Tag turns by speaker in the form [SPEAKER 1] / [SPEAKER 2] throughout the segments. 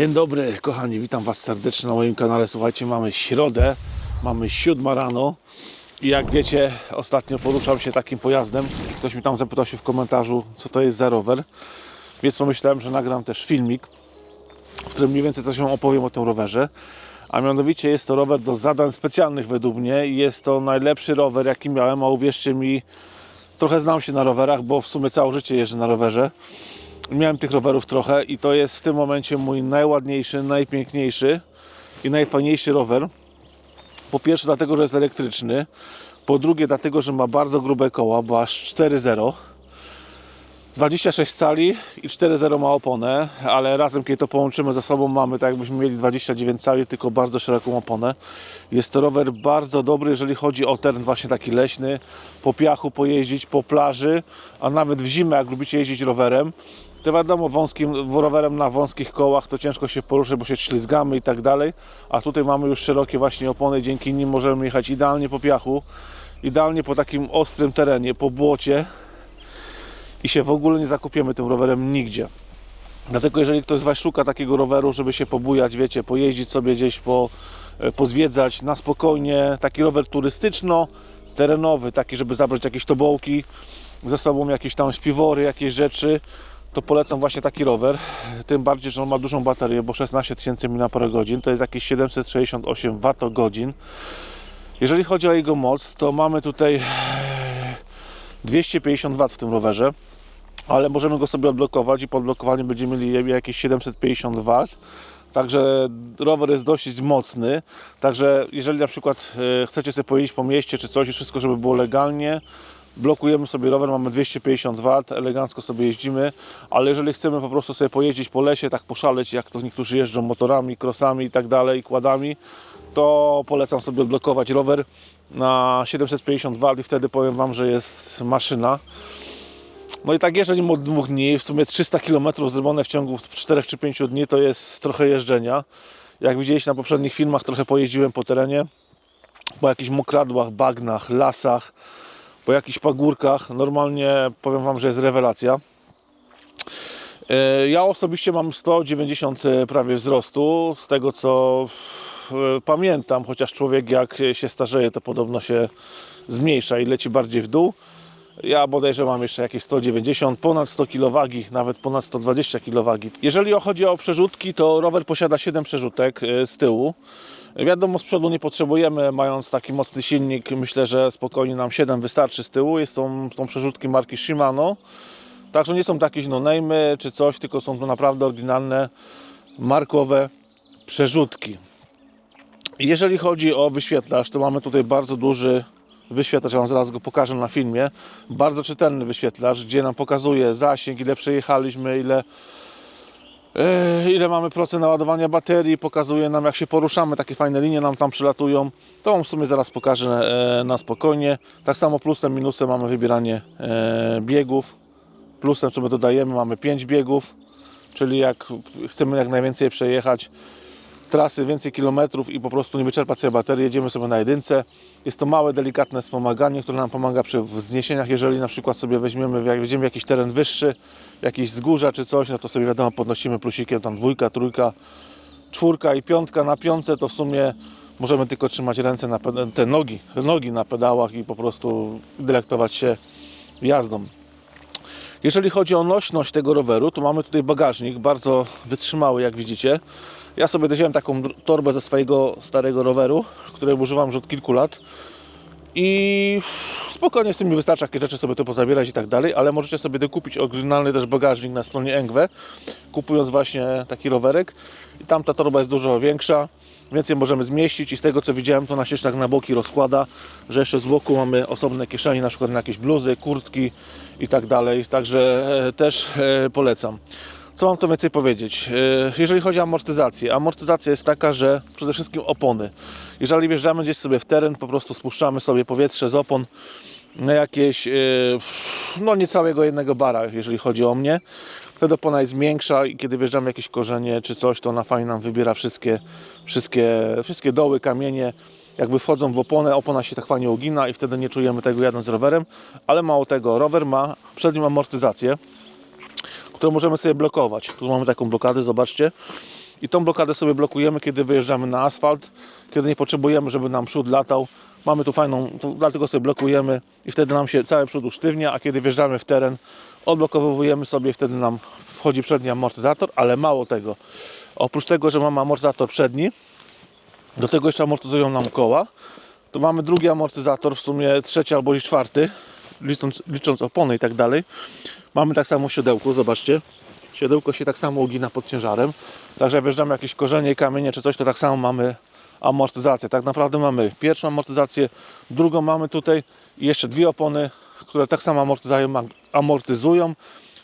[SPEAKER 1] Dzień dobry, kochani, witam Was serdecznie na moim kanale. Słuchajcie, mamy środę, mamy siódma rano i jak wiecie, ostatnio poruszam się takim pojazdem. Ktoś mi tam zapytał się w komentarzu, co to jest za rower, więc pomyślałem, że nagram też filmik, w którym mniej więcej coś Wam opowiem o tym rowerze. A mianowicie jest to rower do zadań specjalnych według mnie i jest to najlepszy rower, jaki miałem, a uwierzcie mi, trochę znam się na rowerach, bo w sumie całe życie jeżdżę na rowerze. Miałem tych rowerów trochę i to jest w tym momencie mój najładniejszy, najpiękniejszy i najfajniejszy rower. Po pierwsze dlatego, że jest elektryczny. Po drugie dlatego, że ma bardzo grube koła, bo aż 4.0. 26 cali i 4.0 ma oponę, ale razem kiedy to połączymy ze sobą mamy tak jakbyśmy mieli 29 cali, tylko bardzo szeroką oponę. Jest to rower bardzo dobry, jeżeli chodzi o teren właśnie taki leśny, po piachu pojeździć, po plaży, a nawet w zimę jak lubicie jeździć rowerem, to wiadomo, wąskim, rowerem na wąskich kołach to ciężko się poruszyć, bo się ślizgamy i tak dalej, a tutaj mamy już szerokie właśnie opony, dzięki nim możemy jechać idealnie po piachu, idealnie po takim ostrym terenie, po błocie, i się w ogóle nie zakupiemy tym rowerem nigdzie. Dlatego jeżeli ktoś z Was szuka takiego roweru, żeby się pobujać, wiecie, pojeździć sobie gdzieś, po, e, pozwiedzać na spokojnie, taki rower turystyczno, terenowy, taki, żeby zabrać jakieś tobołki, ze sobą jakieś tam śpiwory, jakieś rzeczy, to polecam właśnie taki rower. Tym bardziej, że on ma dużą baterię, bo 16 tysięcy mAh, to jest jakieś 768 Wh. Jeżeli chodzi o jego moc, to mamy tutaj 250 W w tym rowerze, ale możemy go sobie odblokować i po odblokowaniu będziemy mieli jakieś 750 W. Także rower jest dosyć mocny. Także jeżeli na przykład e, chcecie sobie pojeździć po mieście czy coś i wszystko, żeby było legalnie, blokujemy sobie rower, mamy 250 W, elegancko sobie jeździmy, ale jeżeli chcemy po prostu sobie pojeździć po lesie, tak poszaleć, jak to niektórzy jeżdżą motorami, krosami i tak dalej, kładami, to polecam sobie odblokować rower na 750 W i wtedy powiem Wam, że jest maszyna. No i tak jeżdżę od dwóch dni, w sumie 300 km zrobione w ciągu 4 czy 5 dni to jest trochę jeżdżenia. Jak widzieliście na poprzednich filmach, trochę pojeździłem po terenie, po jakichś mokradłach, bagnach, lasach, po jakichś pagórkach. Normalnie powiem Wam, że jest rewelacja. E, Ja osobiście mam 190 prawie wzrostu, z tego co e, pamiętam, chociaż człowiek jak się starzeje, to podobno się zmniejsza i leci bardziej w dół. Ja bodajże mam jeszcze jakieś 190, ponad 100 kg, nawet ponad 120 kg. Jeżeli chodzi o przerzutki, to rower posiada 7 przerzutek e, z tyłu. Wiadomo, z przodu nie potrzebujemy, mając taki mocny silnik, myślę, że spokojnie nam 7 wystarczy z tyłu. Jest to, są przerzutki marki Shimano. Także nie są takie no name czy coś, tylko są to naprawdę oryginalne, markowe przerzutki. Jeżeli chodzi o wyświetlacz, to mamy tutaj bardzo duży wyświetlacz, ja Wam zaraz go pokażę na filmie. Bardzo czytelny wyświetlacz, gdzie nam pokazuje zasięg, ile przejechaliśmy, ile, ile mamy procent naładowania baterii, pokazuje nam jak się poruszamy, takie fajne linie nam tam przylatują. To Wam w sumie zaraz pokażę e, na spokojnie. Tak samo plusem, minusem mamy wybieranie e, biegów. Plusem sobie dodajemy, mamy 5 biegów, czyli jak chcemy jak najwięcej przejechać trasy, więcej kilometrów i po prostu nie wyczerpać sobie baterii, jedziemy sobie na jedynce. Jest to małe, delikatne wspomaganie, które nam pomaga przy wzniesieniach. Jeżeli na przykład sobie weźmiemy, jak w jakiś teren wyższy, jakieś wzgórza czy coś, no to sobie wiadomo podnosimy plusikiem tam dwójka, trójka, czwórka i piątka na piątce, to w sumie możemy tylko trzymać ręce na te nogi, nogi na pedałach i po prostu delektować się jazdą. Jeżeli chodzi o nośność tego roweru, to mamy tutaj bagażnik, bardzo wytrzymały jak widzicie. Ja sobie wziąłem taką torbę ze swojego starego roweru, której używam już od kilku lat. I spokojnie sobie mi wystarcza jakie rzeczy sobie tu pozabierać i tak dalej, ale możecie sobie dokupić oryginalny też bagażnik na stronie Engwe, kupując właśnie taki rowerek. I tam ta torba jest dużo większa, więcej możemy zmieścić. I z tego co widziałem to ona się tak na boki rozkłada, że jeszcze z boku mamy osobne kieszenie na przykład na jakieś bluzy, kurtki i tak dalej, także e, też e, polecam. Co mam tu więcej powiedzieć? E, Jeżeli chodzi o amortyzację, amortyzacja jest taka, że przede wszystkim opony. Jeżeli wjeżdżamy gdzieś sobie w teren, po prostu spuszczamy sobie powietrze z opon na jakieś, e, no niecałego jednego bara, jeżeli chodzi o mnie. Wtedy opona jest większa i kiedy wjeżdżamy jakieś korzenie czy coś, to ona fajnie nam wybiera wszystkie, wszystkie, wszystkie doły, kamienie. Jakby wchodzą w oponę, opona się tak fajnie ugina i wtedy nie czujemy tego jadąc rowerem. Ale mało tego, rower ma przednią amortyzację którą możemy sobie blokować. Tu mamy taką blokadę, zobaczcie. I tą blokadę sobie blokujemy, kiedy wyjeżdżamy na asfalt, kiedy nie potrzebujemy, żeby nam przód latał. Mamy tu fajną, dlatego sobie blokujemy i wtedy nam się cały przód usztywnia, a kiedy wjeżdżamy w teren, odblokowujemy sobie, wtedy nam wchodzi przedni amortyzator, ale mało tego. Oprócz tego, że mamy amortyzator przedni, do tego jeszcze amortyzują nam koła, to mamy drugi amortyzator, w sumie trzeci albo czwarty, licząc, licząc opony i tak dalej. Mamy tak samo siodełko, zobaczcie. Siodełko się tak samo ugina pod ciężarem. Także jak wjeżdżamy jakieś korzenie, kamienie czy coś, to tak samo mamy amortyzację. Tak naprawdę mamy pierwszą amortyzację, drugą mamy tutaj i jeszcze dwie opony, które tak samo amortyzują.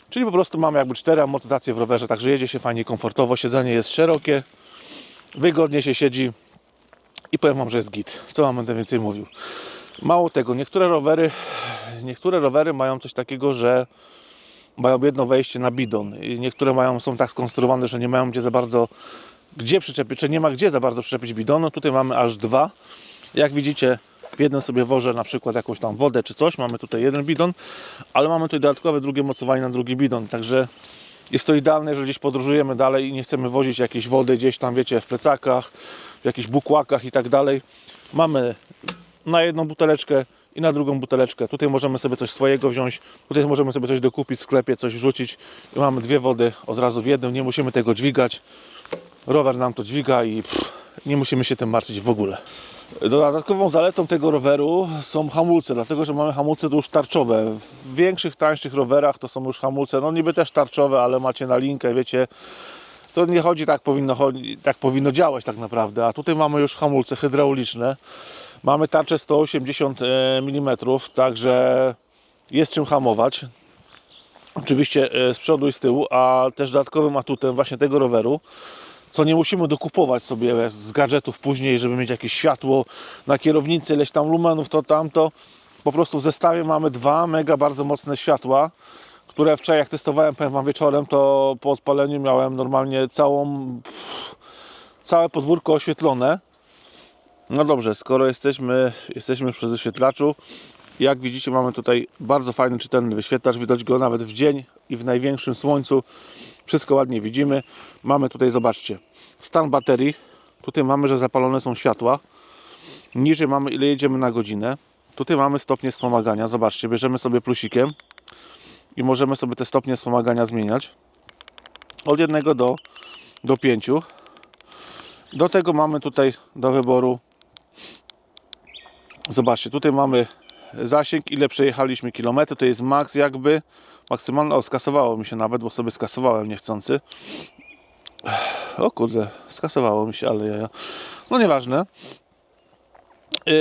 [SPEAKER 1] Czyli po prostu mamy jakby cztery amortyzacje w rowerze, także jedzie się fajnie, komfortowo, siedzenie jest szerokie, wygodnie się siedzi i powiem Wam, że jest git. Co Wam będę więcej mówił? Mało tego, niektóre rowery, niektóre rowery mają coś takiego, że mają jedno wejście na bidon i niektóre mają, są tak skonstruowane, że nie mają gdzie za bardzo gdzie przyczepić, czy nie ma gdzie za bardzo przyczepić bidonu. Tutaj mamy aż dwa. Jak widzicie, w jednym sobie wożę na przykład jakąś tam wodę czy coś. Mamy tutaj jeden bidon, ale mamy tutaj dodatkowe drugie mocowanie na drugi bidon. Także jest to idealne, jeżeli gdzieś podróżujemy dalej i nie chcemy wozić jakiejś wody gdzieś tam, wiecie, w plecakach, w jakichś bukłakach i tak dalej. Mamy na jedną buteleczkę i na drugą buteleczkę. Tutaj możemy sobie coś swojego wziąć, tutaj możemy sobie coś dokupić w sklepie, coś rzucić i mamy dwie wody od razu w jednym. Nie musimy tego dźwigać. Rower nam to dźwiga i pff, nie musimy się tym martwić w ogóle. Dodatkową zaletą tego roweru są hamulce, dlatego że mamy hamulce już tarczowe. W większych, tańszych rowerach to są już hamulce, no niby też tarczowe, ale macie na linkę, wiecie, to nie chodzi tak powinno, tak powinno działać tak naprawdę, a tutaj mamy już hamulce hydrauliczne. Mamy tarczę 180 mm, także jest czym hamować. Oczywiście e, z przodu i z tyłu, a też dodatkowym atutem właśnie tego roweru, co nie musimy dokupować sobie z gadżetów później, żeby mieć jakieś światło na kierownicy, ileś tam lumenów, to tamto. Po prostu w zestawie mamy dwa mega bardzo mocne światła, które wczoraj jak testowałem, powiem Wam wieczorem, to po odpaleniu miałem normalnie całą, całe podwórko oświetlone. No dobrze, skoro jesteśmy, jesteśmy przy wyświetlaczu, jak widzicie mamy tutaj bardzo fajny, czytelny wyświetlacz, widać go nawet w dzień i w największym słońcu. Wszystko ładnie widzimy. Mamy tutaj, zobaczcie, stan baterii. Tutaj mamy, że zapalone są światła. Niżej mamy, ile jedziemy na godzinę. Tutaj mamy stopnie wspomagania. Zobaczcie, bierzemy sobie plusikiem i możemy sobie te stopnie wspomagania zmieniać. Od 1 do, do 5. Do tego mamy tutaj do wyboru Zobaczcie, tutaj mamy zasięg, ile przejechaliśmy kilometry, to jest maks jakby, maksymalne, o skasowało mi się nawet, bo sobie skasowałem niechcący. O kurde, skasowało mi się, ale ja, no nieważne. Yy,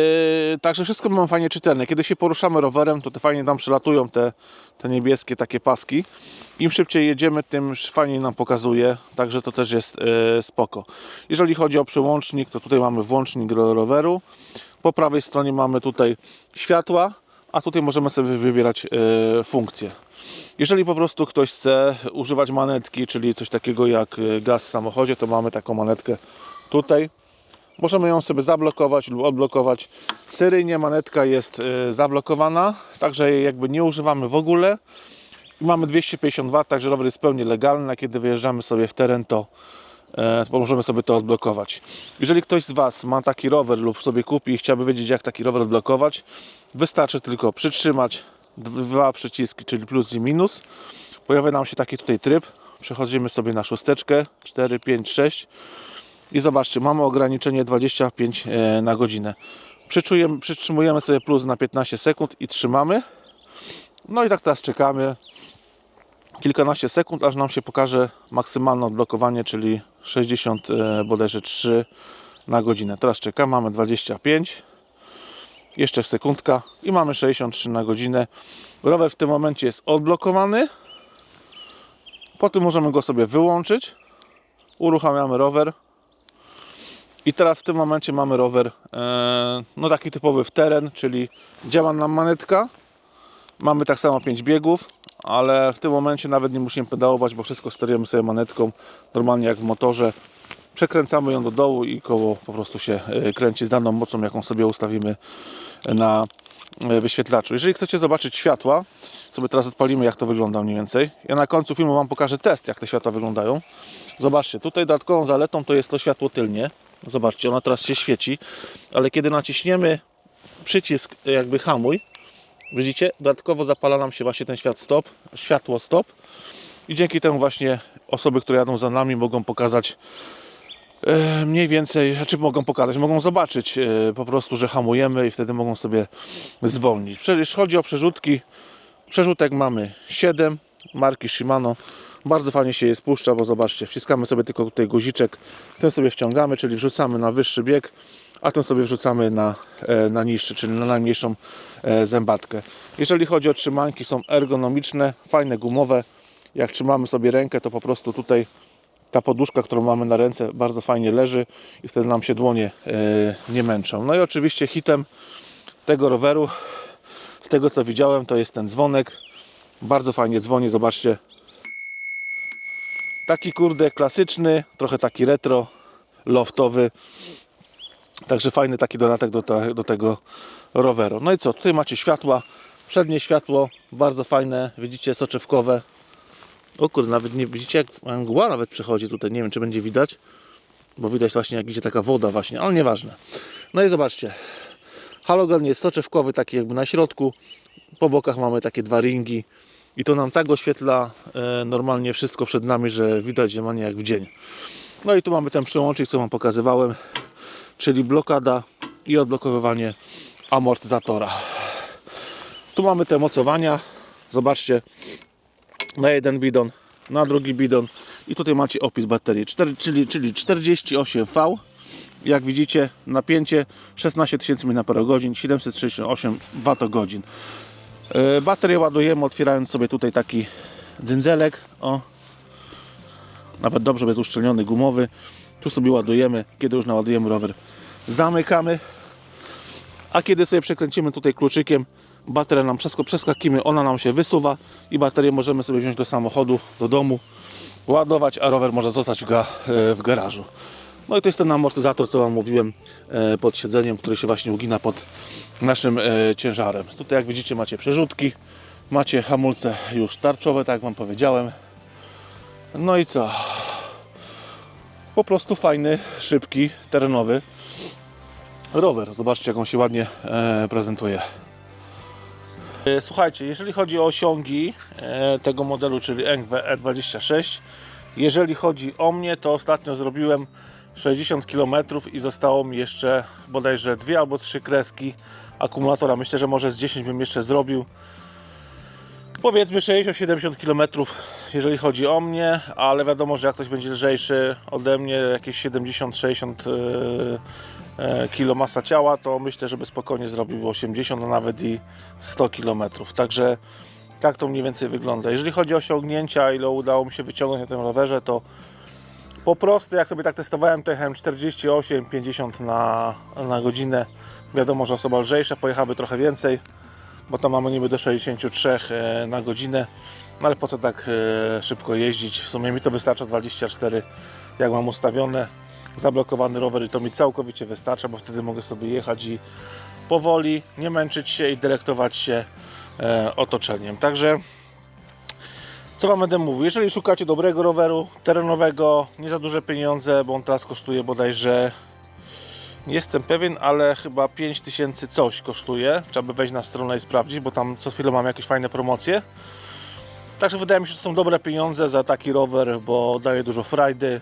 [SPEAKER 1] także wszystko mamy fajnie czytelne. Kiedy się poruszamy rowerem, to te fajnie nam przelatują te, te niebieskie takie paski. Im szybciej jedziemy, tym fajniej nam pokazuje. Także to też jest yy, spoko. Jeżeli chodzi o przełącznik, to tutaj mamy włącznik ro- roweru. Po prawej stronie mamy tutaj światła, a tutaj możemy sobie wybierać yy, funkcje. Jeżeli po prostu ktoś chce używać manetki, czyli coś takiego jak yy, gaz w samochodzie, to mamy taką manetkę tutaj. Możemy ją sobie zablokować lub odblokować. Seryjnie manetka jest y, zablokowana, także jej jakby nie używamy w ogóle. Mamy 250 W, także rower jest pełnie legalny, kiedy wyjeżdżamy sobie w teren, e, to możemy sobie to odblokować. Jeżeli ktoś z Was ma taki rower lub sobie kupi i chciałby wiedzieć, jak taki rower odblokować, wystarczy tylko przytrzymać dwa przyciski, czyli plus i minus. Pojawia nam się taki tutaj tryb. Przechodzimy sobie na szósteczkę, 4, 5, 6. I zobaczcie, mamy ograniczenie 25 e, na godzinę. Przytrzymujemy sobie plus na 15 sekund i trzymamy. No i tak teraz czekamy kilkanaście sekund, aż nam się pokaże maksymalne odblokowanie, czyli 60 e, bodajże 3 na godzinę. Teraz czekamy, mamy 25. Jeszcze sekundka i mamy 63 na godzinę. Rower w tym momencie jest odblokowany. Potem możemy go sobie wyłączyć. Uruchamiamy rower. I teraz w tym momencie mamy rower e, no taki typowy w teren, czyli działa nam manetka. Mamy tak samo 5 biegów, ale w tym momencie nawet nie musimy pedałować, bo wszystko sterujemy sobie manetką, normalnie jak w motorze. przekręcamy ją do dołu i koło po prostu się e, kręci z daną mocą, jaką sobie ustawimy na e, wyświetlaczu. Jeżeli chcecie zobaczyć światła, sobie teraz odpalimy jak to wygląda mniej więcej. Ja na końcu filmu Wam pokażę test, jak te światła wyglądają. Zobaczcie, tutaj dodatkową zaletą to jest to światło tylnie. Zobaczcie, ona teraz się świeci, ale kiedy naciśniemy przycisk e, jakby hamuj, widzicie, dodatkowo zapala nam się właśnie ten świat stop, światło stop i dzięki temu właśnie osoby, które jadą za nami mogą pokazać e, mniej więcej, czy mogą pokazać, mogą zobaczyć e, po prostu, że hamujemy i wtedy mogą sobie zwolnić. Przecież chodzi o przerzutki, przerzutek mamy 7 marki Shimano. Bardzo fajnie się je spuszcza, bo zobaczcie, wciskamy sobie tylko tutaj guziczek, ten sobie wciągamy, czyli wrzucamy na wyższy bieg, a ten sobie wrzucamy na, e, na niższy, czyli na najmniejszą e, zębatkę. Jeżeli chodzi o trzymanki, są ergonomiczne, fajne, gumowe. Jak trzymamy sobie rękę, to po prostu tutaj ta poduszka, którą mamy na ręce, bardzo fajnie leży i wtedy nam się dłonie e, nie męczą. No i oczywiście hitem tego roweru, z tego co widziałem, to jest ten dzwonek. Bardzo fajnie dzwoni, zobaczcie. Taki kurde klasyczny, trochę taki retro, loftowy. Także fajny taki dodatek do, te, do tego roweru. No i co, tutaj macie światła. Przednie światło, bardzo fajne, widzicie, soczewkowe. O kurde, nawet nie widzicie, jak mgła nawet przechodzi tutaj. Nie wiem, czy będzie widać, bo widać właśnie, jak idzie taka woda, właśnie, ale nieważne. No i zobaczcie, halogen jest soczewkowy, taki jakby na środku. Po bokach mamy takie dwa ringi. I to nam tak oświetla e, normalnie wszystko przed nami, że widać ziemanie jak w dzień. No i tu mamy ten przełącznik, co Wam pokazywałem, czyli blokada i odblokowywanie amortyzatora. Tu mamy te mocowania. Zobaczcie, na jeden bidon, na drugi bidon i tutaj macie opis baterii, 4, czyli, czyli 48V. Jak widzicie, napięcie 16 000 mAh, 768 Wh. Baterię ładujemy otwierając sobie tutaj taki dzyndzelek. O, nawet dobrze jest uszczelniony, gumowy. Tu sobie ładujemy, kiedy już naładujemy rower, zamykamy. A kiedy sobie przekręcimy tutaj kluczykiem, bateria nam wszystko przeskakimy, ona nam się wysuwa i baterię możemy sobie wziąć do samochodu, do domu, ładować, a rower może zostać w, ga, e, w garażu. No i to jest ten amortyzator, co Wam mówiłem, e, pod siedzeniem, który się właśnie ugina pod naszym e, ciężarem. Tutaj jak widzicie macie przerzutki, macie hamulce już tarczowe, tak jak Wam powiedziałem. No i co? Po prostu fajny, szybki, terenowy rower. Zobaczcie, jak on się ładnie e, prezentuje. E, Słuchajcie, jeżeli chodzi o osiągi e, tego modelu, czyli ENGW E26, jeżeli chodzi o mnie, to ostatnio zrobiłem 60 km i zostało mi jeszcze bodajże dwie albo trzy kreski akumulatora. Myślę, że może z 10 bym jeszcze zrobił. Powiedzmy 60-70 km, jeżeli chodzi o mnie, ale wiadomo, że jak ktoś będzie lżejszy ode mnie, jakieś 70-60 e, kilo masa ciała, to myślę, żeby spokojnie zrobił 80, a nawet i 100 km. Także tak to mniej więcej wygląda. Jeżeli chodzi o osiągnięcia, ile udało mi się wyciągnąć na tym rowerze, to po prostu jak sobie tak testowałem, to jechałem 48-50 na, na godzinę. Wiadomo, że osoba lżejsza pojechałaby trochę więcej, bo tam mamy niby do 63 e, na godzinę. No ale po co tak e, szybko jeździć? W sumie mi to wystarcza 24, jak mam ustawione. Zablokowany rower i to mi całkowicie wystarcza, bo wtedy mogę sobie jechać i powoli, nie męczyć się i delektować się e, otoczeniem. Także co Wam będę mówił? Jeżeli szukacie dobrego roweru, terenowego, nie za duże pieniądze, bo on teraz kosztuje bodajże, nie jestem pewien, ale chyba 5000 coś kosztuje. Trzeba by wejść na stronę i sprawdzić, bo tam co chwilę mam jakieś fajne promocje. Także wydaje mi się, że są dobre pieniądze za taki rower, bo daje dużo frajdy.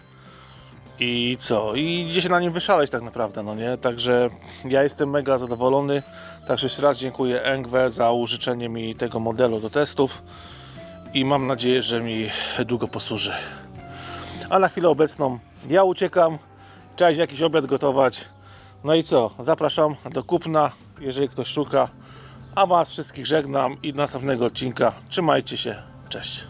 [SPEAKER 1] I co? I idzie się na nim wyszaleć tak naprawdę, no nie? Także ja jestem mega zadowolony. Także jeszcze raz dziękuję Engwe za użyczenie mi tego modelu do testów i mam nadzieję, że mi długo posłuży. A na chwilę obecną ja uciekam, trzeba jakiś obiad gotować. No i co? Zapraszam do kupna, jeżeli ktoś szuka. A Was wszystkich żegnam i do następnego odcinka. Trzymajcie się. Cześć.